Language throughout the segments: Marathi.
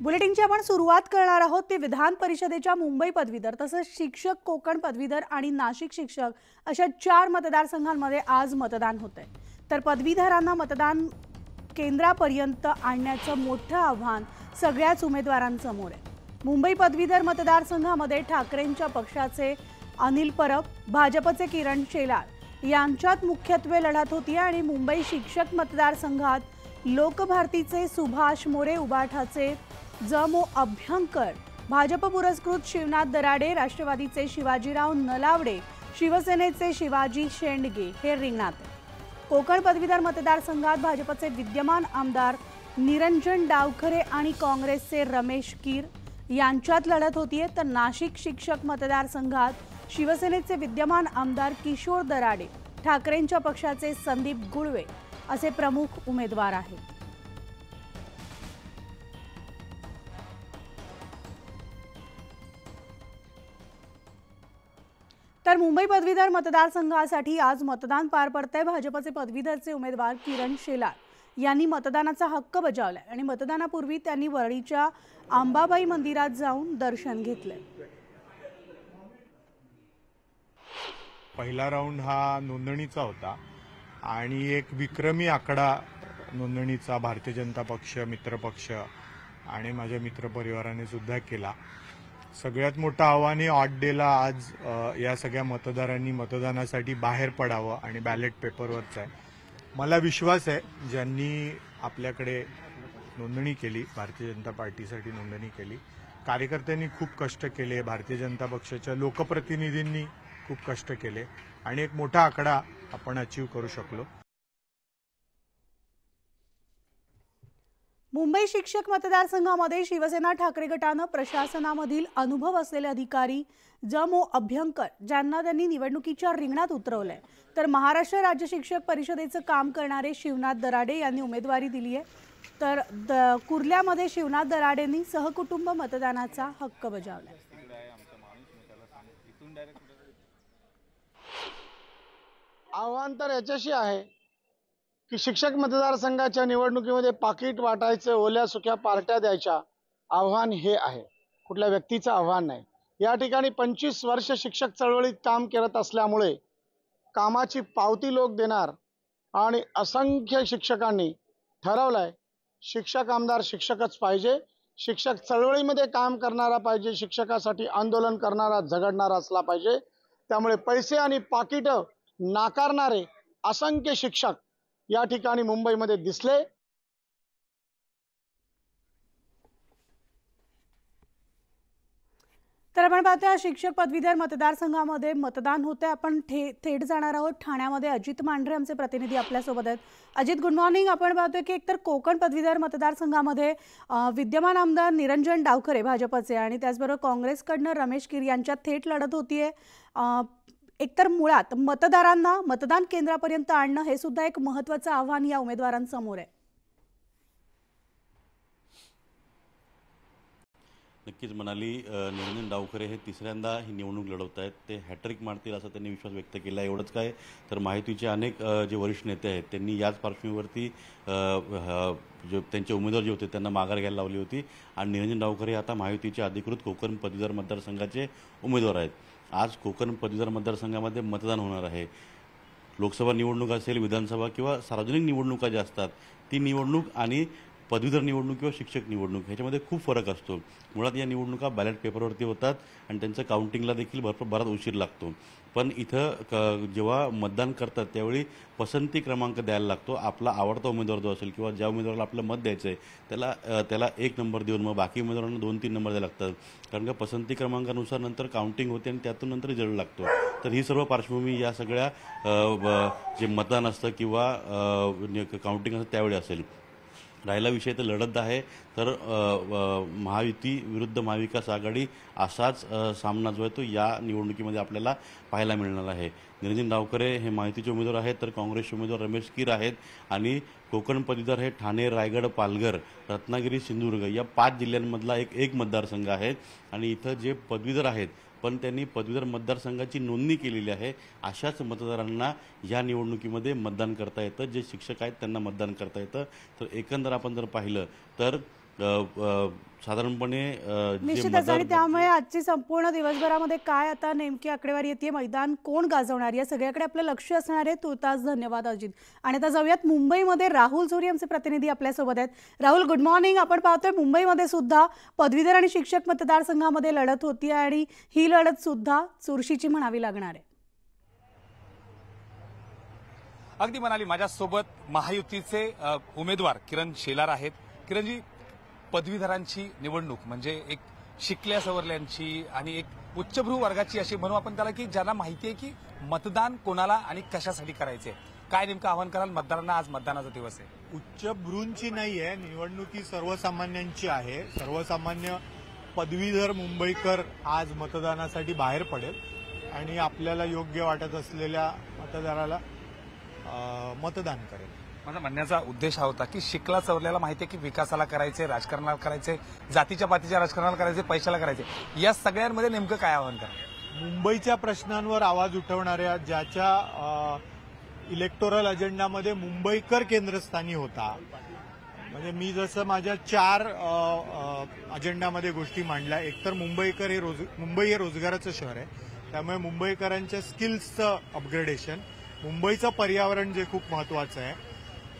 बुलेटिनची आपण सुरुवात करणार आहोत ते विधान परिषदेच्या मुंबई पदवीधर तसंच शिक्षक कोकण पदवीधर आणि नाशिक शिक्षक अशा चार मतदारसंघांमध्ये आज मतदान होत आहे तर पदवीधरांना मतदान केंद्रापर्यंत आणण्याचं मोठं आव्हान सगळ्याच उमेदवारांसमोर आहे. मुंबई पदवीधर मतदारसंघामध्ये ठाकरेंच्या पक्षाचे अनिल परब भाजपचे किरण शेलार यांच्यात मुख्यत्वे लढत होती आणि मुंबई शिक्षक मतदारसंघात लोकभारतीचे सुभाष मोरे उबाठाचे जमो अभ्यंकर. भाजप पुरस्कृत शिवनाथ दराडे राष्ट्रवादीचे शिवाजीराव नलावडे शिवसेनेचे शिवाजी शेंडगे हे रिंगणात कोकण पदवीधर मतदारसंघात भाजपचे विद्यमान आमदार निरंजन डावखरे आणि काँग्रेसचे रमेश कीर यांच्यात लढत होतीये तर नाशिक शिक्षक मतदारसंघात शिवसेनेचे विद्यमान आमदार किशोर दराडे ठाकरेंच्या पक्षाचे संदीप गुळवे असे प्रमुख उमेदवार आहेत. तर मुंबई पदवीधर मतदारसंघासाठी आज मतदान पार पडतंय. भाजपचे पदवीधरचे उमेदवार किरण शेलार यांनी मतदानाचा हक्क बजावलाय आणि मतदानापूर्वी त्यांनी वरळीच्या आंबाबाई मंदिरात जाऊन दर्शन घेतलंय. पहिला राऊंड हा नोंदणीचा होता आणि एक विक्रमी आकडा नोंदणीचा भारतीय जनता पक्ष मित्रपक्ष आणि माझ्या मित्रपरिवाराने सुद्धा केला. सगळ्यात मोठं आव्हान हे ऑट डेला आज या सगळ्या मतदारांनी मतदानासाठी बाहेर पडावं आणि बॅलेट पेपरवरच आहे. मला विश्वास आहे ज्यांनी आपल्याकडे नोंदणी केली भारतीय जनता पार्टीसाठी नोंदणी केली कार्यकर्त्यांनी खूप कष्ट केले भारतीय जनता पक्षाच्या लोकप्रतिनिधींनी खूप कष्ट केले आणि एक मोठा आकडा आपण अचीव करू शकलो. मुंबई शिक्षक मतदारसंघामध्ये शिवसेना ठाकरे गटानं प्रशासनामधील अनुभव असलेले अधिकारी जमो अभ्यंकर ज्यांना त्यांनी निवडणुकीच्या रिंगणात उतरवलंय. तर महाराष्ट्र राज्य शिक्षक परिषदेचं काम करणारे शिवनाथ दराडे यांनी उमेदवारी दिली आहे. तर द कुर्ल्यामध्ये शिवनाथ दराडेंनी सहकुटुंब मतदानाचा हक्क बजावलाय. आव्हान तर याच्याशी आहे. की शिक्षक मतदारसंघाच्या निवडणुकीमध्ये पाकिट वाटायचं ओल्या सुक्या पार्ट्या द्यायच्या. आव्हान हे आहे. कुठल्या व्यक्तीचं आव्हान नाही. या ठिकाणी पंचवीस वर्ष शिक्षक चळवळीत काम करत असल्यामुळे कामाची पावती लोक देणार आणि असंख्य शिक्षकांनी ठरवलंय शिक्षक आमदार शिक्षकच पाहिजे. शिक्षक चळवळीमध्ये काम करणारा पाहिजे शिक्षकासाठी आंदोलन करणारा झगडणारा असला पाहिजे. त्यामुळे पैसे आणि पाकिटं नाकारणारे असंख्य शिक्षक या ठिकाणी मुंबईमध्ये दिसले. तर आपण पाहतोय शिक्षक पदवीधर मतदारसंघामध्ये मतदान होते आपण थे थेट जाणार आहोत. ठाण्यामध्ये अजित मांढरे आमचे प्रतिनिधी आपल्यासोबत आहेत. अजित गुड मॉर्निंग आपण पाहतोय की एकतर कोकण पदवीधर मतदारसंघामध्ये विद्यमान आमदार निरंजन डावखरे भाजपचे आणि त्याचबरोबर काँग्रेसकडनं रमेश किर यांच्यात थेट लढत होतीये. एकतर मुळात मतदारांना मतदान केंद्रापर्यंत आणणं हे सुद्धा एक महत्वाचं आव्हान या उमेदवारांसमोर आहे. नक्कीच म्हणाली निरंजन डावखरे हे तिसऱ्यांदा ही निवडणूक लढवत आहेत. ते हॅट्रिक मारतील असा त्यांनी विश्वास व्यक्त केला. एवढंच काय तर माहितीचे अनेक जे वरिष्ठ नेते आहेत त्यांनी याच पार्श्वभूमीवरती जे त्यांचे उमेदवार जे होते त्यांना माघार घ्यायला लावली होती. आणि निरंजन डावखरे आता माहितीचे अधिकृत कोकण पदवीधर मतदारसंघाचे उमेदवार आहेत. आज कोकण पदवीधर मतदारसंघामध्ये मतदान होणार आहे. लोकसभा निवडणूक असेल विधानसभा किंवा सार्वजनिक निवडणुका ज्या असतात ती निवडणूक आणि पदवीधर निवडणूक किंवा शिक्षक निवडणूक ह्याच्यामध्ये खूप फरक असतो. मुळात या निवडणुका बॅलेट पेपरवरती होतात आणि त्यांचं काउंटिंगला देखील भरपूर बराच उशीर लागतो. पण इथं क जेव्हा मतदान करतात त्यावेळी पसंती क्रमांक द्यायला लागतो. आपला आवडता उमेदवार जो असेल किंवा ज्या उमेदवाराला आपलं मत द्यायचं आहे त्याला त्याला एक नंबर देऊन मग बाकी उमेदवारांना दोन तीन नंबर द्यायला लागतात. कारण का पसंती क्रमांकानुसार नंतर काउंटिंग होते आणि त्यातून नंतर रिझल्ट लागतो. तर ही सर्व पार्श्वभूमी या सगळ्या ब- जे मतदान असतं किंवा काउंटिंग असतं त्यावेळी असेल. राहिला विषय तर लढत आहे. तर महायुती विरुद्ध महाविकास आघाडी असाच सामना जो आहे तो या निवडणुकीमध्ये आपल्याला पाहायला मिळणार आहे. निरंजन डावकरे हे माहितीचे उमेदवार आहेत तर काँग्रेसचे उमेदवार रमेश कीर आहेत आणि कोकण पदवीधर हे ठाणे रायगड पालघर रत्नागिरी सिंधुदुर्ग या पाच जिल्ह्यांमधला एक एक मतदारसंघ आहे. आणि इथं जे पदवीधर आहेत पण त्यांनी पदवीधर मतदारसंघाची नोंदणी केलेली आहे. अशाच मतदारांना या निवडणुकीमध्ये मतदान करता येतं. जे शिक्षक आहेत त्यांना मतदान करता येतं. तर एकंदर आपण जर पाहिलं तर साधारणपणे निश्चितच. आणि त्यामुळे आजची संपूर्ण दिवसभरामध्ये काय आता नेमकी आकडेवारी येते मैदान कोण गाजवणार या सगळ्याकडे आपलं लक्ष असणार आहे. तुर्तास धन्यवाद अजित. आणि आता जाऊयात मुंबईमध्ये राहुल जोरी आमचे प्रतिनिधी आपल्यासोबत आहेत. राहुल गुड मॉर्निंग आपण पाहतोय मुंबईमध्ये सुद्धा पदवीधर आणि शिक्षक मतदारसंघामध्ये लढत होती आणि ही लढत सुद्धा चुरशीची म्हणावी लागणार आहे. अगदी म्हणाली माझ्यासोबत महायुतीचे उमेदवार किरण शेलार आहेत. किरणजी पदवीधरांची निवडणूक म्हणजे एक शिकल्या सवरल्यांची आणि एक उच्चभ्रू वर्गाची अशी म्हणू आपण त्याला की ज्यांना माहिती आहे की मतदान कोणाला आणि कशासाठी करायचे काय नेमकं आव्हान कराल? मतदारांना आज मतदानाचा दिवस आहे. उच्चभ्रूंची नाही आहे निवडणूक ही सर्वसामान्यांची आहे. सर्वसामान्य पदवीधर मुंबईकर आज मतदानासाठी बाहेर पडेल आणि आपल्याला योग्य वाटत असलेल्या मतदाराला मतदान करेल. माझा म्हणण्याचा उद्देश हा होता की शिकला चवरल्याला माहिती आहे की विकासाला करायचे राजकारणाला करायचे जातीच्या पातीच्या राजकारणाला करायचे पैशाला करायचे या सगळ्यांमध्ये नेमकं काय आव्हान करा? मुंबईच्या प्रश्नांवर आवाज उठवणाऱ्या ज्याच्या इलेक्टोरल अजेंडामध्ये मुंबईकर केंद्रस्थानी होता. म्हणजे मी जसं माझ्या चार अजेंडामध्ये गोष्टी मांडल्या. एकतर मुंबईकर हे रोज मुंबई हे रोजगाराचं शहर आहे. त्यामुळे मुंबईकरांच्या स्किल्सचं अपग्रेडेशन मुंबईचं पर्यावरण जे खूप महत्वाचं आहे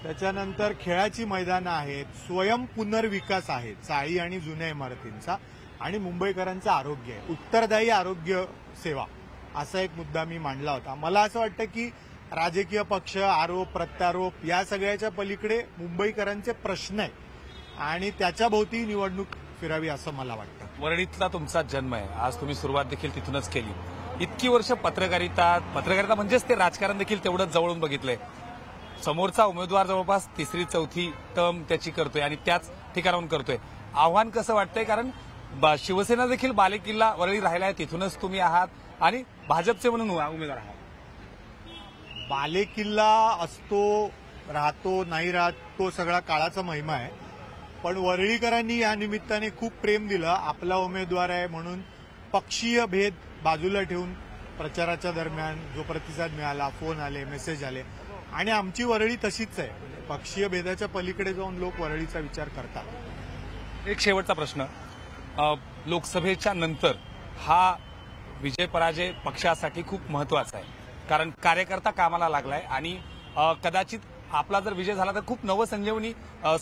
त्याच्यानंतर खेळाची मैदानं आहेत स्वयं पुनर्विकास आहे चाळी आणि जुन्या इमारतींचा. आणि मुंबईकरांचं आरोग्य आहे. उत्तरदायी आरोग्य सेवा असा एक मुद्दा मी मांडला होता. मला असं वाटतं की राजकीय पक्ष आरोप प्रत्यारोप या सगळ्याच्या पलीकडे मुंबईकरांचे प्रश्न आहे आणि त्याच्या भोवती निवडणूक फिरावी असं मला वाटतं. वरणीतला तुमचा जन्म आहे. आज तुम्ही सुरुवात देखील तिथूनच केली. इतकी वर्ष पत्रकारिता पत्रकारिता म्हणजेच ते राजकारण देखील तेवढंच जवळून बघितलंय. समोरचा उमेदवार जवळपास तिसरी चौथी टर्म त्याची करतोय आणि त्याच ठिकाणाहून करतोय. आव्हान कसं वाटतंय? कारण शिवसेना देखील बालेकिल्ला वरळी राहिला आहे तिथूनच तुम्ही आहात आणि भाजपचे म्हणून उमेदवार आहात. बालेकिल्ला असतो राहतो नाही राहत तो सगळा काळाचा महिमा आहे. पण वरळीकरांनी या निमित्ताने खूप प्रेम दिलं. आपला उमेदवार आहे म्हणून पक्षीय भेद बाजूला ठेवून प्रचाराच्या दरम्यान जो प्रतिसाद मिळाला फोन आले मेसेज आले आणि आमची वरळी तशीच आहे. पक्षीय भेदाच्या पलीकडे जाऊन लोक वरळीचा विचार करतात. एक शेवटचा प्रश्न. लोकसभेच्या नंतर हा विजय पराजय पक्षासाठी खूप महत्त्वाचा आहे. कारण कार्यकर्ता कामाला लागलाय आणि कदाचित आपला जर विजय झाला तर खूप नवसंजीवनी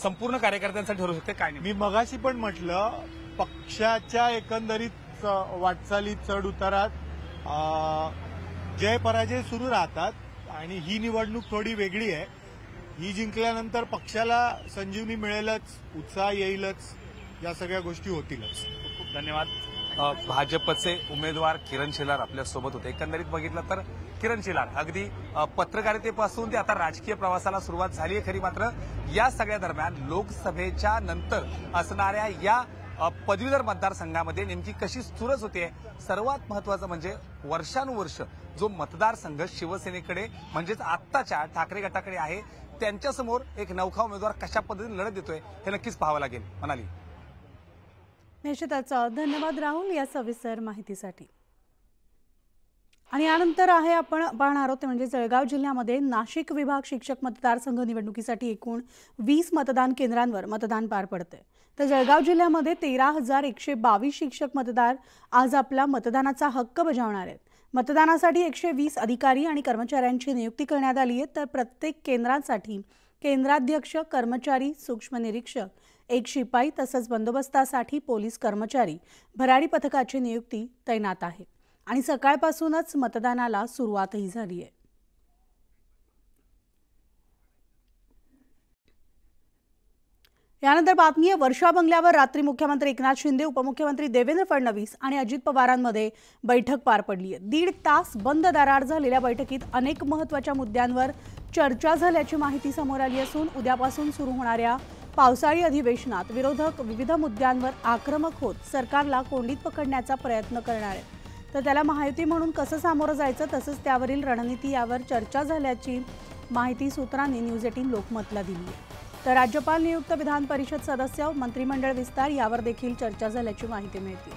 संपूर्ण कार्यकर्त्यांसाठी ठरू शकते. काय नाही. मी मगाशी पण म्हटलं पक्षाच्या एकंदरीत वाटचाली चढ उतारात जय पराजय सुरू राहतात. आणि ही निवडणूक थोडी वेगळी आहे. ही जिंकल्यानंतर पक्षाला संजीवनी मिळेलच उत्साह येईलच या सगळ्या गोष्टी होतीलच. खूप खूप धन्यवाद. भाजपचे उमेदवार किरण शेलार आपल्यासोबत होते. एकंदरीत बघितलं तर किरण शेलार अगदी पत्रकारितेपासून ते आता राजकीय प्रवासाला सुरुवात झाली आहे खरी मात्र या सगळ्या दरम्यान लोकसभेच्या नंतर असणाऱ्या या पदवीधर मतदारसंघामध्ये नेमकी कशी चुरस होते? सर्वात महत्वाचं म्हणजे वर्षानुवर्ष जो मतदारसंघ शिवसेनेकडे म्हणजेच आत्ताच्या ठाकरे गटाकडे आहे त्यांच्यासमोर एक नौखा उमेदवार कशा पद्धतीने लढत देतोय हे नक्कीच पाहावं लागेल. म्हणाली निश्चितच. धन्यवाद राहुल या सविस्तर माहितीसाठी. आणि यानंतर आहे आपण पाहणार आहोत ते म्हणजे जळगाव जिल्ह्यामध्ये नाशिक विभाग शिक्षक मतदारसंघ निवडणुकीसाठी एकूण वीस मतदान केंद्रांवर मतदान पार पडते तर जळगाव जिल्ह्यामध्ये तेरा हजार एकशे बावीस शिक्षक मतदार आज आपला मतदानाचा हक्क बजावणार आहेत. मतदानासाठी एकशे वीस अधिकारी आणि कर्मचाऱ्यांची नियुक्ती करण्यात आली आहे. तर प्रत्येक केंद्रांसाठी केंद्राध्यक्ष कर्मचारी सूक्ष्म निरीक्षक एक शिपाई तसंच बंदोबस्तासाठी पोलीस कर्मचारी भरारी पथकाची नियुक्ती तैनात आहे. आणि सकाळपासूनच मतदानाला सुरुवातही झाली आहे. यानंतर बातमी आहे वर्षा बंगल्यावर रात्री मुख्यमंत्री एकनाथ शिंदे उपमुख्यमंत्री देवेंद्र फडणवीस आणि अजित पवारांमध्ये बैठक पार पडली आहे. दीड तास बंद दाराआड झालेल्या बैठकीत अनेक महत्त्वाच्या मुद्द्यांवर चर्चा झाल्याची माहिती समोर आली असून उद्यापासून सुरू होणाऱ्या पावसाळी अधिवेशनात विरोधक विविध मुद्द्यांवर आक्रमक होत सरकारला कोंडीत पकडण्याचा प्रयत्न करणार आहेत. तर त्याला महायुती म्हणून कसं सामोरं जायचं तसंच त्यावरील रणनीती यावर चर्चा झाल्याची माहिती सूत्रांनी न्यूज एटीन लोकमतला दिली तर राज्यपाल नियुक्त विधान परिषद सदस्य मंत्रिमंडळ विस्तार यावर देखील चर्चा झाल्याची माहिती मिळते.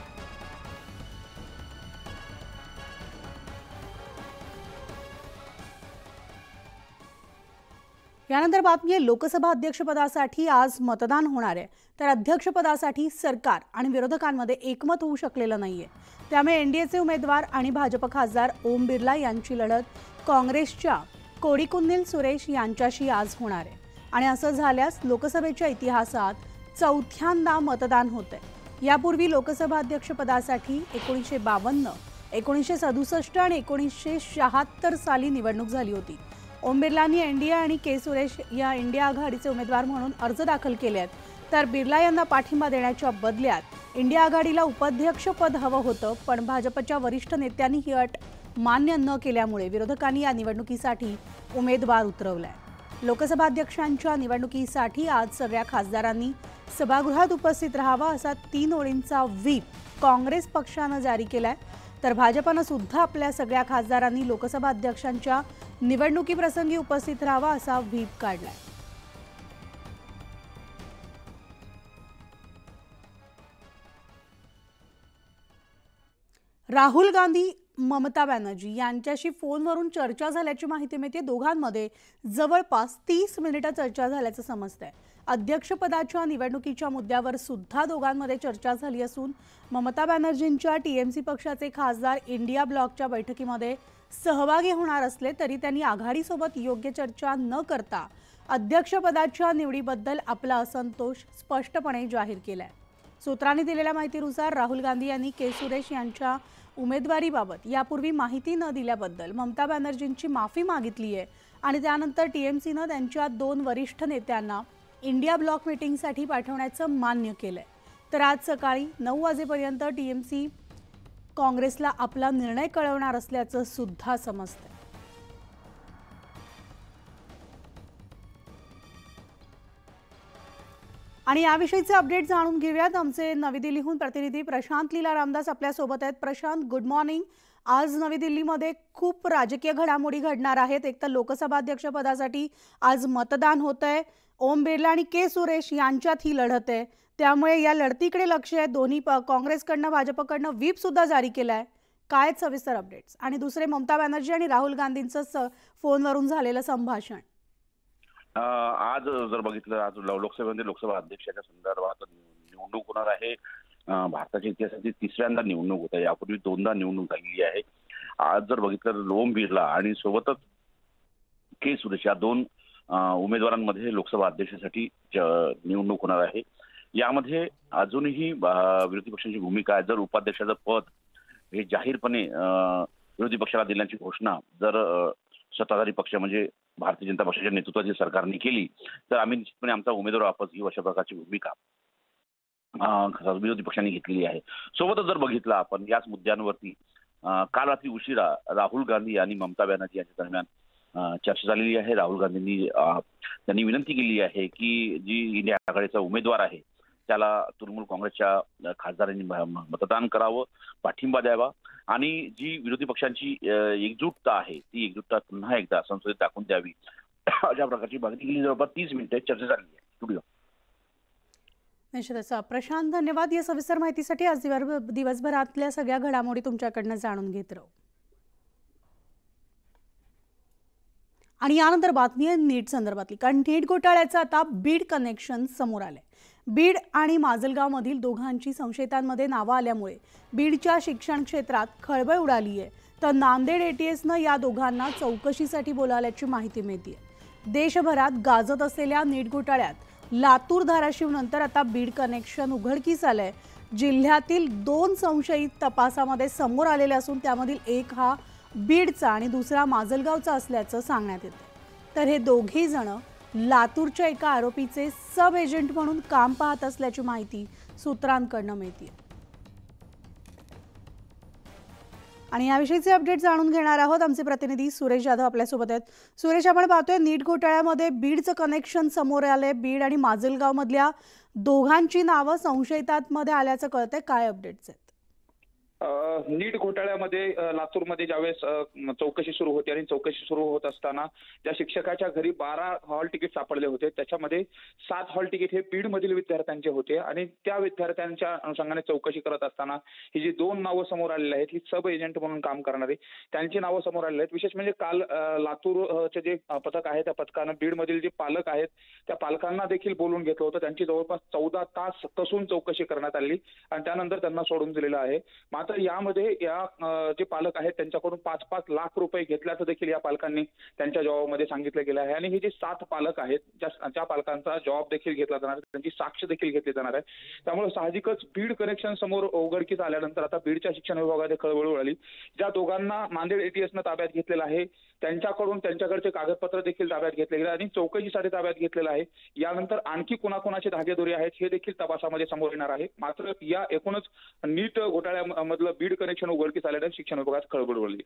यानंतर बातमी आहे लोकसभा अध्यक्षपदासाठी आज मतदान होणार आहे. तर अध्यक्षपदासाठी सरकार आणि विरोधकांमध्ये एकमत होऊ शकलेलं नाहीये. त्यामुळे एनडीएचे उमेदवार आणि भाजप खासदार ओम बिर्ला यांची लढत काँग्रेसच्या कोडिकुन्नील सुरेश यांच्याशी आज होणार आहे. आणि असं झाल्यास लोकसभेच्या इतिहासात चौथ्यांदा मतदान होत आहे यापूर्वी लोकसभा अध्यक्षपदासाठी एकोणीसशे बावन्न एकोणीसशे सदुसष्ट आणि एकोणीसशे शहात्तर साली निवडणूक झाली होती. ओम बिर्लांनी एनडीए आणि के सुरेश या इंडिया आघाडीचे उमेदवार म्हणून अर्ज दाखल केले आहेत. तर बिर्ला यांना पाठिंबा देण्याच्या बदल्यात इंडिया आघाडीला उपाध्यक्षपद हवं होतं पण भाजपच्या वरिष्ठ नेत्यांनी ही अट मान्य न केल्यामुळे विरोधकांनी या निवडणुकीसाठी उमेदवार उतरवलाय. लोकसभा अध्यक्षांच्या निवडणुकीसाठी आज सगळ्या खासदारांनी सभागृहात उपस्थित राहावा असा तीन ओळींचा व्हीप काँग्रेस पक्षानं जारी केलाय. तर भाजपनं सुद्धा आपल्या सगळ्या खासदारांनी लोकसभा अध्यक्षांच्या निवडणुकीप्रसंगी उपस्थित राहावा असा व्हीप काढलाय. राहुल गांधी ममता बॅनर्जी यांच्याशी फोनवरून चर्चा झाल्याची माहिती मिळते. दोघांमध्ये जवळपास तीस मिनिटं चर्चा झाल्याचं समजतंय. अध्यक्षपदाच्या निवडणुकीच्या मुद्द्यावर सुद्धा दोघांमध्ये चर्चा झाली असून ममता बॅनर्जींच्या टीएमसी पक्षाचे खासदार इंडिया ब्लॉकच्या बैठकीमध्ये सहभागी होणार असले तरी त्यांनी आघाडीसोबत योग्य चर्चा न करता अध्यक्षपदाच्या निवडीबद्दल आपला असंतोष स्पष्टपणे जाहीर केलाय. सूत्रांनी दिलेल्या माहितीनुसार राहुल गांधी यांनी के. सुरेश यांच्या उमेदवारीबाबत यापूर्वी माहिती न दिल्याबद्दल ममता बॅनर्जींची माफी मागितली आहे आणि त्यानंतर टीएमसीनं त्यांच्या दोन वरिष्ठ नेत्यांना इंडिया ब्लॉक मीटिंगसाठी पाठवण्याचं मान्य केलंय. तर आज सकाळी नऊ वाजेपर्यंत टीएमसी काँग्रेसला आपला निर्णय कळवणार असल्याचं सुद्धा समजतंय. आणि याविषयीचे अपडेट जाणून घेऊयात. आमचे नवी दिल्लीहून प्रतिनिधी प्रशांत लीला रामदास आपल्यासोबत आहेत. प्रशांत गुड मॉर्निंग आज नवी दिल्लीमध्ये खूप राजकीय घडामोडी घडणार आहेत. एक तर लोकसभा अध्यक्षपदासाठी आज मतदान होत आहे ओम बिर्ला आणि के सुरेश यांच्यात ही लढत आहे. त्यामुळे या लढतीकडे लक्ष आहे. दोन्ही प- काँग्रेसकडनं भाजपकडनं व्हीप सुद्धा जारी केला आहे काय सविस्तर अपडेट्स आणि दुसरे ममता बॅनर्जी आणि राहुल गांधींचं स फोनवरून झालेलं संभाषण. आज जर बघितलं आज लोकसभेमध्ये लोकसभा अध्यक्षाच्या संदर्भात निवडणूक होणार आहे. भारताच्या इतिहासाची तिसऱ्यांदा निवडणूक होत आहे. यापूर्वी दोनदा निवडणूक झालेली आहे. आज जर बघितलं तर ओम बिर्ला आणि सोबतच के सुरेश या दोन उमेदवारांमध्ये लोकसभा अध्यक्षासाठी निवडणूक होणार आहे. यामध्ये अजूनही विरोधी पक्षांची भूमिका आहे. जर उपाध्यक्षाचं पद हे जाहीरपणे विरोधी पक्षाला दिल्याची घोषणा जर सत्ताधारी पक्ष म्हणजे भारतीय जनता पक्षाच्या नेतृत्वाची सरकारने केली तर आम्ही निश्चितपणे आमचा उमेदवार वापस घेऊ अशा प्रकारची भूमिका विरोधी पक्षांनी घेतलेली आहे. सोबतच जर बघितलं आपण याच मुद्द्यांवरती काल रात्री उशिरा राहुल गांधी आणि ममता बॅनर्जी यांच्या दरम्यान चर्चा झालेली आहे. राहुल गांधींनी त्यांनी विनंती केली आहे की जी इंडिया आघाडीचा उमेदवार आहे त्याला तृणमूल काँग्रेसच्या खासदारांनी मतदान करावं पाठिंबा द्यावा आणि जी विरोधी पक्षांची एकजुटता आहे ती एकजुटता पुन्हा एकदा संसदेत दाखवून द्यावी. अशा प्रकारची मागणी केली. जवळपास तीस मिनिटे चर्चा झाली आहे. स्टुडिओ निश्चितच प्रशांत धन्यवाद या सविस्तर माहितीसाठी. आज दिवसभरातल्या सगळ्या घडामोडी तुमच्याकडनं जाणून घेत राहू. आणि यानंतर बातमी आहे नीट संदर्भातली. कारण नीट घोटाळ्याचं आता बीड कनेक्शन समोर आलंय. बीड आणि माजलगावमधील दोघांची संशयितांमध्ये नावं आल्यामुळे बीडच्या शिक्षण क्षेत्रात खळबळ उडाली आहे. तर नांदेड एटीएसनं या दोघांना चौकशीसाठी बोलावल्याची माहिती मिळते देशभरात गाजत असलेल्या नीट घोटाळ्यात लातूर धाराशिवनंतर आता बीड कनेक्शन उघडकीस आलंय. जिल्ह्यातील दोन संशयित तपासामध्ये समोर आलेले असून त्यामधील एक हा बीडचा आणि दुसरा माजलगावचा असल्याचं सांगण्यात येतं. तर हे दोघेही जण लातूरच्या एका आरोपीचे सब एजंट म्हणून काम पाहत असल्याची माहिती सूत्रांकडनं मिळते आणि याविषयीचे अपडेट जाणून घेणार आहोत आमचे प्रतिनिधी सुरेश जाधव आपल्यासोबत आहेत. सुरेश आपण पाहतोय नीट घोटाळ्यामध्ये बीडचं कनेक्शन समोर आलंय. बीड आणि माजलगाव मधल्या दोघांची नावं संशयितांमध्ये आल्याचं कळतंय. काय अपडेट्स आहेत? नीट घोटाळ्यामध्ये लातूरमध्ये ज्यावेळेस चौकशी सुरू होती आणि चौकशी सुरू होत असताना त्या शिक्षकाच्या घरी बारा हॉल तिकीट सापडले होते त्याच्यामध्ये सात हॉल तिकीट हे बीडमधील विद्यार्थ्यांचे होते आणि त्या विद्यार्थ्यांच्या अनुषंगाने चौकशी करत असताना ही जी दोन नावं समोर आलेली आहेत ही सब एजंट म्हणून काम करणारी त्यांची नावं समोर आलेली आहेत. विशेष म्हणजे काल लातूरचे जे पथक आहे त्या पथकानं बीडमधील जे पालक आहेत त्या पालकांना देखील बोलून घेतलं होतं. त्यांची जवळपास चौदा तास कसून चौकशी करण्यात आली आणि त्यानंतर त्यांना सोडून दिलेलं आहे. मात्र यामध्ये या जे पालक आहेत त्यांच्याकडून पाच पाच लाख रुपये घेतल्याचं देखील या पालकांनी त्यांच्या जॉबमध्ये सांगितलं गेलं आहे. आणि हे जे सात पालक आहेत ज्या ज्या पालकांचा जॉब देखील घेतला जाणार आहे त्यांची साक्ष देखील घेतली जाणार आहे. त्यामुळे साहजिकच बीड कनेक्शन समोर उघडकीस आल्यानंतर आता बीडच्या शिक्षण विभागाने खळबळ उडाली. ज्या दोघांना नांदेड एटीएसनं ताब्यात घेतलेलं आहे त्यांच्याकडून त्यांच्याकडचे कागदपत्र देखील ताब्यात घेतले गेले आणि चौकशीसाठी ताब्यात घेतलेलं आहे. यानंतर आणखी कुणाकुणाचे धागेदोरी आहेत हे देखील तपासामध्ये समोर येणार आहे. मात्र या एकूणच नीट घोटाळ्यामधलं बीड कनेक्शन उघडकीस आल्यानं शिक्षण विभागात खळबळ उडली.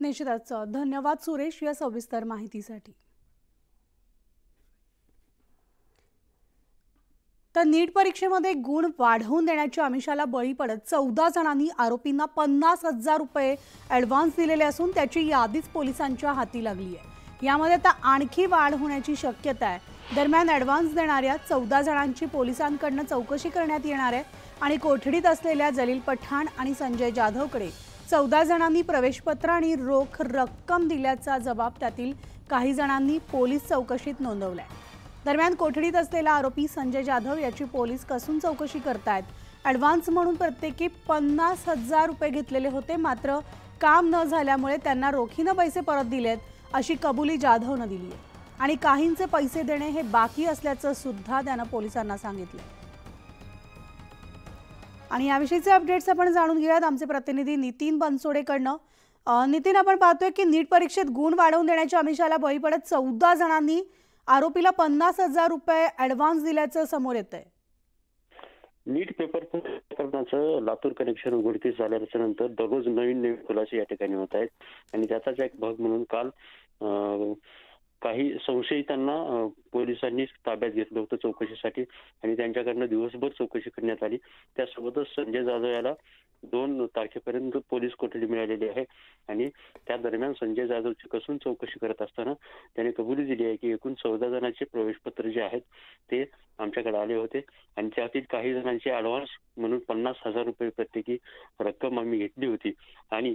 निश्चितच. धन्यवाद सुरेश या सविस्तर माहितीसाठी. तर नीट परीक्षेमध्ये गुण वाढवून देण्याच्या आमिषाला बळी पडत चौदा जणांनी आरोपींना पन्नास हजार रुपये ॲडव्हान्स दिलेले असून त्याची यादीच पोलिसांच्या हाती लागली आहे. यामध्ये आता आणखी वाढ होण्याची शक्यता आहे. दरम्यान ॲडव्हान्स देणाऱ्या चौदा जणांची पोलिसांकडनं चौकशी करण्यात येणार आहे. आणि कोठडीत असलेल्या जलील पठाण आणि संजय जाधवकडे चौदा जणांनी प्रवेशपत्र आणि रोख रक्कम दिल्याचा जबाब त्यातील काही जणांनी पोलीस चौकशीत नोंदवलाय. दरम्यान कोठडीत असलेला आरोपी संजय जाधव याची पोलीस कसून चौकशी करतायत. ॲडव्हान्स म्हणून प्रत्येकी पन्नास हजार रुपये घेतलेले होते मात्र काम न झाल्यामुळे त्यांना रोखीनं पैसे परत दिलेत अशी कबुली जाधवनं दिली आहे आणि काहींचे पैसे देणे हे बाकी असल्याचं सुद्धा त्यानं पोलिसांना सांगितलं आणि याविषयीचे अपडेट्स आपण जाणून घेऊयात. आमचे प्रतिनिधी नितीन बनसोडेकडनं. नितीन आपण पाहतोय की नीट परीक्षेत गुण वाढवून देण्याच्या अमिषाला बळी पडत चौदा जणांनी आरोपीला पन्नास हजार रुपये ऍडव्हान्स दिल्याचं समोर येत आहे नीट पेपर प्रकरणाचं लातूर कनेक्शन उघडकीस झाल्याच्यानंतर दररोज नवीन नवीन खुलासे या ठिकाणी होत आहेत. आणि त्याचाच एक भाग म्हणून काल काही संशयितांना पोलिसांनी ताब्यात घेतलं होतं चौकशीसाठी आणि त्यांच्याकडनं दिवसभर चौकशी करण्यात आली. त्यासोबतच संजय जाधव याला दोन तारखेपर्यंत पोलीस कोठडी मिळालेली आहे आणि त्या दरम्यान संजय जाधवची कसून चौकशी करत असताना त्याने कबुली दिली आहे की एकूण चौदा जणांचे प्रवेशपत्र जे आहेत ते आमच्याकडे आले होते. आणि त्यातील काही जणांचे ऍडव्हान्स म्हणून पन्नास हजार रुपये प्रत्येकी रक्कम आम्ही घेतली होती. आणि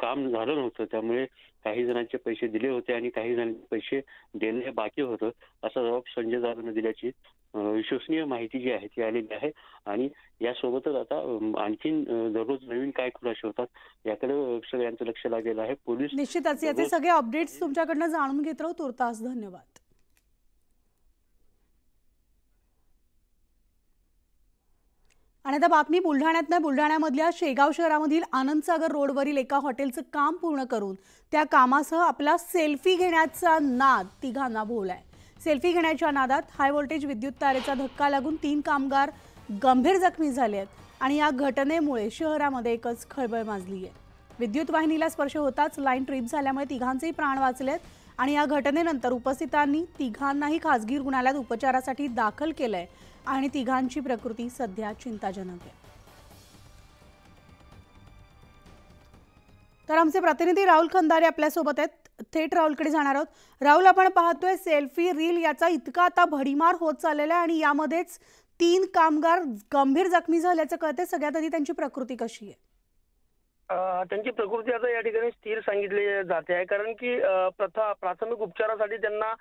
काम झालं नव्हतं. त्यामुळे काही जणांचे पैसे दिले होते आणि काही जणांचे पैसे देणे हे बाकी होतं. असा जबाब संजय जाधवने दिल्याची विश्वसनीय माहिती जी आहे ती आलेली आहे. आणि यासोबतच आता आणखीन दररोज नवीन काय खुलासे होतात याकडे सगळ्यांचं लक्ष लागलेलं आहे. पोलीस निश्चितच. याचे सगळे अपडेट्स तुमच्याकडनं जाणून घेत राहू. तुर्तास धन्यवाद. आणि आता बातमी बुलढाण्यात नाही बुलढाण्यामधल्या शेगाव शहरामधील आनंदसागर रोडवरील एका हॉटेलचं काम पूर्ण करून त्या कामासह आपला सेल्फी घेण्याचा नाद तिघांना भोवलाय. सेल्फी घेण्याच्या नादात हाय व्होल्टेज विद्युत तारेचा धक्का लागून तीन कामगार गंभीर जखमी झाले आहेत आणि या घटनेमुळे शहरामध्ये एकच खळबळ माजली आहे विद्युत वाहिनीला स्पर्श होताच लाईन ट्रिप झाल्यामुळे तिघांचेही प्राण वाचलेत आणि या घटनेनंतर उपस्थितांनी तिघांनाही खासगी रुग्णालयात उपचारासाठी दाखल केलंय. आणि तिघांची प्रकृती सध्या चिंताजनक आहे. तर आमचे प्रतिनिधी राहुल खंदारे आपल्यासोबत आहेत. थेट राहुलकडे जाणार आहोत. राहुल आपण पाहतोय सेल्फी रील याचा इतका आता भडीमार होत चाललेला आहे आणि यामध्येच तीन कामगार गंभीर जखमी झाल्याचं कळते सगळ्यात आधी त्यांची प्रकृती कशी आहे? त्यांची प्रकृती आता या ठिकाणी स्थिर सांगितली जाते आहे. कारण की प्रथा प्राथमिक उपचारासाठी त्यांना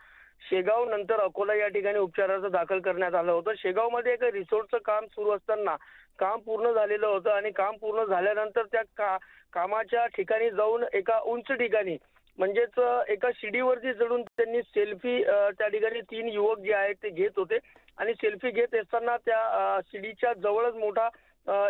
शेगाव नंतर अकोला या ठिकाणी उपचाराचं दाखल करण्यात आलं होतं. शेगावमध्ये एका रिसोर्टचं काम सुरू असताना काम पूर्ण झालेलं होतं आणि काम पूर्ण झाल्यानंतर त्या का कामाच्या ठिकाणी जाऊन एका उंच ठिकाणी म्हणजेच एका शिडीवरती चढून त्यांनी सेल्फी त्या ठिकाणी तीन युवक जे आहेत ते घेत होते. आणि सेल्फी घेत असताना त्या शिडीच्या जवळच मोठा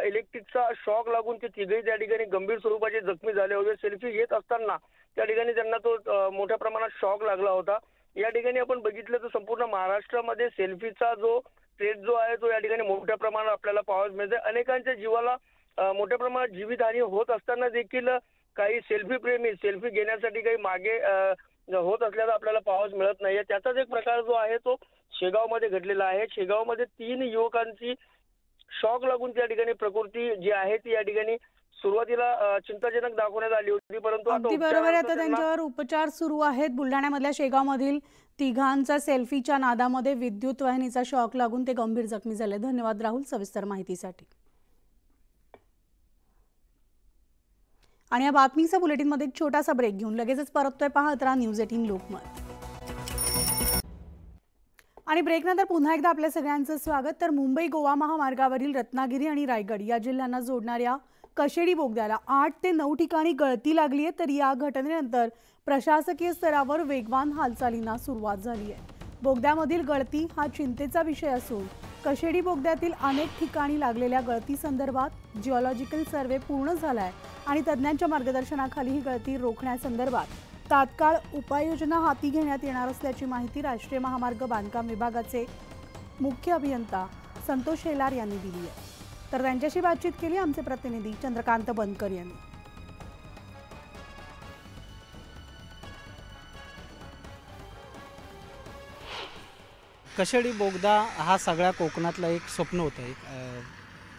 इलेक्ट्रिकचा शॉक लागून ते तिघही त्या ठिकाणी गंभीर स्वरूपाचे जखमी झाले होते. सेल्फी घेत असताना त्या ठिकाणी त्यांना तो मोठ्या प्रमाणात शॉक लागला होता. या ठिकाणी आपण बघितलं तर संपूर्ण महाराष्ट्रामध्ये सेल्फीचा जो ट्रेड जो आहे तो या ठिकाणी मोठ्या प्रमाणात आपल्याला पाहायला मिळते अनेकांच्या जीवाला मोठ्या प्रमाणात जीवितहानी होत असताना देखील काही सेल्फी प्रेमी सेल्फी घेण्यासाठी काही मागे होत असल्याचं आपल्याला पाहावयास मिळत नाहीये. त्याचाच एक प्रकार जो आहे तो शेगावमध्ये घडलेला आहे. शेगावमध्ये तीन युवकांची शॉक लागून त्या ठिकाणी प्रकृती जी आहे ती या ठिकाणी सुरुवातीला चिंताजनक दाखवण्यात आली होती परंतु अगदी बरोबर आहे. आता त्यांच्यावर उपचार सुरू आहेत. बुलढाण्यामधल्या शेगावमधील तिघांचा सेल्फीच्या नादामध्ये विद्युत वाहिनीचा शॉक लागून ते गंभीर जखमी झाले. धन्यवाद राहुल सविस्तर माहितीसाठी. आणि या बातमीचा बुलेटिनमध्ये एक छोटासा ब्रेक घेऊन लगेचच परततोय पाहत राहा न्यूज एटीन लोकमत. आणि ब्रेकनंतर पुन्हा एकदा आपल्या सगळ्यांचं स्वागत. तर मुंबई गोवा महामार्गावरील रत्नागिरी आणि रायगड या जिल्ह्यांना जोडणाऱ्या कशेडी बोगद्याला आठ ते नऊ ठिकाणी गळती लागली आहे तर या घटनेनंतर प्रशासकीय स्तरावर वेगवान हालचालींना सुरुवात झाली आहे. बोगद्यामधील गळती हा चिंतेचा विषय असून कशेडी बोगद्यातील अनेक ठिकाणी लागलेल्या गळती संदर्भात जिओलॉजिकल सर्व्हे पूर्ण झाला आहे आणि तज्ज्ञांच्या मार्गदर्शनाखाली ही गळती रोखण्यासंदर्भात तात्काळ उपाययोजना हाती घेण्यात येणार असल्याची माहिती राष्ट्रीय महामार्ग बांधकाम विभागाचे मुख्य अभियंता संतोष शेलार यांनी दिली आहे. तर त्यांच्याशी बातचीत केली आमचे प्रतिनिधी चंद्रकांत बनकर यांनी. कशेडी बोगदा हा सगळ्या कोकणातला एक स्वप्न होतं एक अ,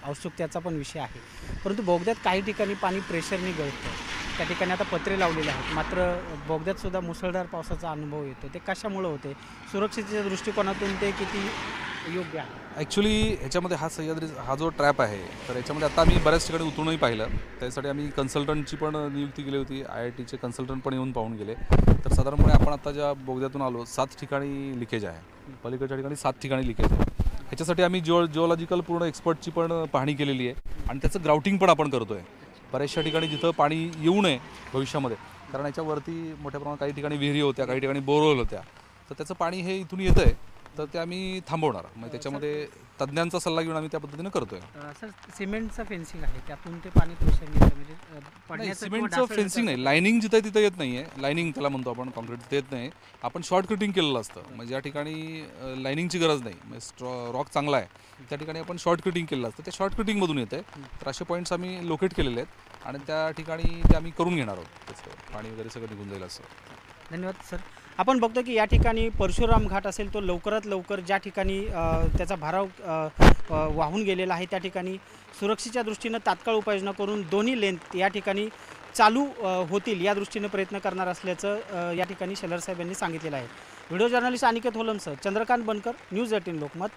औत्सुक्याचा पण विषय आहे. परंतु बोगद्यात काही ठिकाणी पाणी प्रेशरने गळतं. त्या ठिकाणी आता पत्रे लावलेले आहेत. मात्र बोगद्यातसुद्धा मुसळधार पावसाचा अनुभव येतो. ते कशामुळं होते? सुरक्षेच्या दृष्टिकोनातून ते किती योग्य आहे. ॲक्च्युली ह्याच्यामध्ये हा सह्याद्री हा जो ट्रॅप आहे तर याच्यामध्ये आता आम्ही बऱ्याच ठिकाणी उतरूनही पाहिलं. त्यासाठी आम्ही कन्सल्टंटची पण नियुक्ती केली होती. आय आय टीचे कन्सल्टंट पण येऊन पाहून गेले. तर साधारणपणे आपण आता ज्या बोगद्यातून आलो सात ठिकाणी लिकेज आहे. पलीकडच्या ठिकाणी सात ठिकाणी लिकेज आहे. ह्याच्यासाठी आम्ही जिओ जिओलॉजिकल पूर्ण एक्सपर्टची पण पाहणी केलेली आहे. आणि त्याचं ग्राउटिंग पण आपण करतो आहे बऱ्याचशा ठिकाणी जिथं पाणी येऊ नये भविष्यामध्ये. कारण याच्यावरती मोठ्या प्रमाणात काही ठिकाणी विहिरी होत्या काही ठिकाणी बोरवेल होत्या. तर त्याचं पाणी हे इथून येतं आहे तर ते आम्ही थांबवणार. मग त्याच्यामध्ये तज्ज्ञांचा सल्ला घेऊन आम्ही त्या पद्धतीनं करतोय. अ, सर सिमेंटचं फेन्सिंग आहे. त्यातून ते पाणी म्हणजे अ, नाही पडण्याचं किंवा सिमेंटचं ढासळण्याचं- फेन्सिंग नाही. लायनिंग जिथं तिथं येत नाही आहे लायनिंग त्याला म्हणतो आपण कॉन्क्रीट तिथं येत नाही. आपण शॉर्ट कटिंग केलेलं असतं. म्हणजे या ठिकाणी लायनिंगची गरज नाही म्हणजे स्ट्रॉ रॉक चांगला आहे त्या ठिकाणी आपण शॉर्ट कटिंग केलेलं असतं. ते शॉर्ट कटिंगमधून येतं आहे तर असे पॉईंट्स आम्ही लोकेट केलेले आहेत. आणि त्या ठिकाणी ते आम्ही करून घेणार आहोत. त्याचं पाणी वगैरे सगळं निघून जाईल असं. धन्यवाद सर. आपण बघतो की या ठिकाणी परशुराम घाट असेल तो लवकरात लवकर ज्या ठिकाणी त्याचा भराव वाहून गेलेला आहे त्या ठिकाणी. सुरक्षेच्या दृष्टीनं तात्काळ उपाययोजना करून दोन्ही लेंथ या ठिकाणी चालू होतील या दृष्टीनं प्रयत्न करणार असल्याचं या ठिकाणी शेलर साहेब यांनी सांगितलेलं आहे. व्हिडिओ जर्नलिस्ट अनिकेत होलमसह चंद्रकांत बनकर न्यूज एटीन लोकमत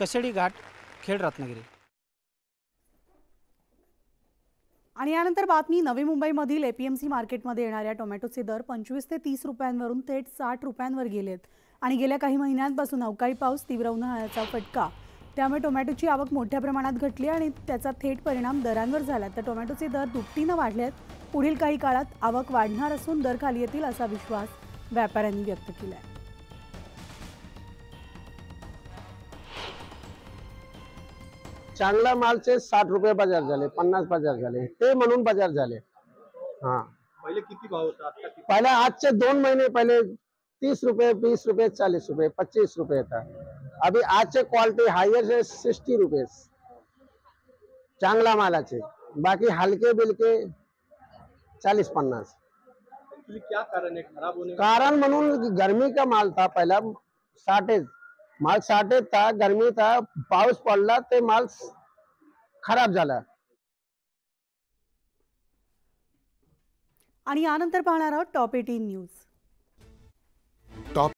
कशेडी घाट खेड रत्नागिरी. आणि यानंतर बातमी नवी मुंबईमधील एपीएमसी मार्केटमध्ये येणाऱ्या टोमॅटोचे दर पंचवीस ते तीस रुपयांवरून थेट साठ रुपयांवर गेलेत. आणि गेल्या काही महिन्यांपासून अवकाळी पाऊस तीव्र उन्हाळ्याचा फटका. त्यामुळे टोमॅटोची आवक मोठ्या प्रमाणात घटली आणि त्याचा थेट परिणाम दरांवर झाला. तर टोमॅटोचे दर दुपटीनं वाढलेत. पुढील काही काळात आवक वाढणार असून दर खाली येतील असा विश्वास व्यापाऱ्यांनी व्यक्त केला आहे चांगला मालचे साठ रुपये बाज़ार झाले पन्नास बाज़ार झाले ते म्हणून बाज़ार झाले. हा. पहिले किती भाव होता? आता किती? पहले आजचे दोन महीने पहले तीस रुपये बीस रुपये चालीस रुपये पच्चीस रुपये था अभी आजचे क्वालिटी हायर है सिक्सटी रुपये चांगला मालाचे. बाकी हलके बिलके चालीस पन्नास. एक्चुअली क्या कारण है खराब होने का? कारण म्हणून गर्मी का माल था पहिला साठेज माल साठेत था गर्मी था पाऊस पडला ते माल खराब झाला आणि यानंतर पाहणार आहोत टॉप एटीन न्यूज.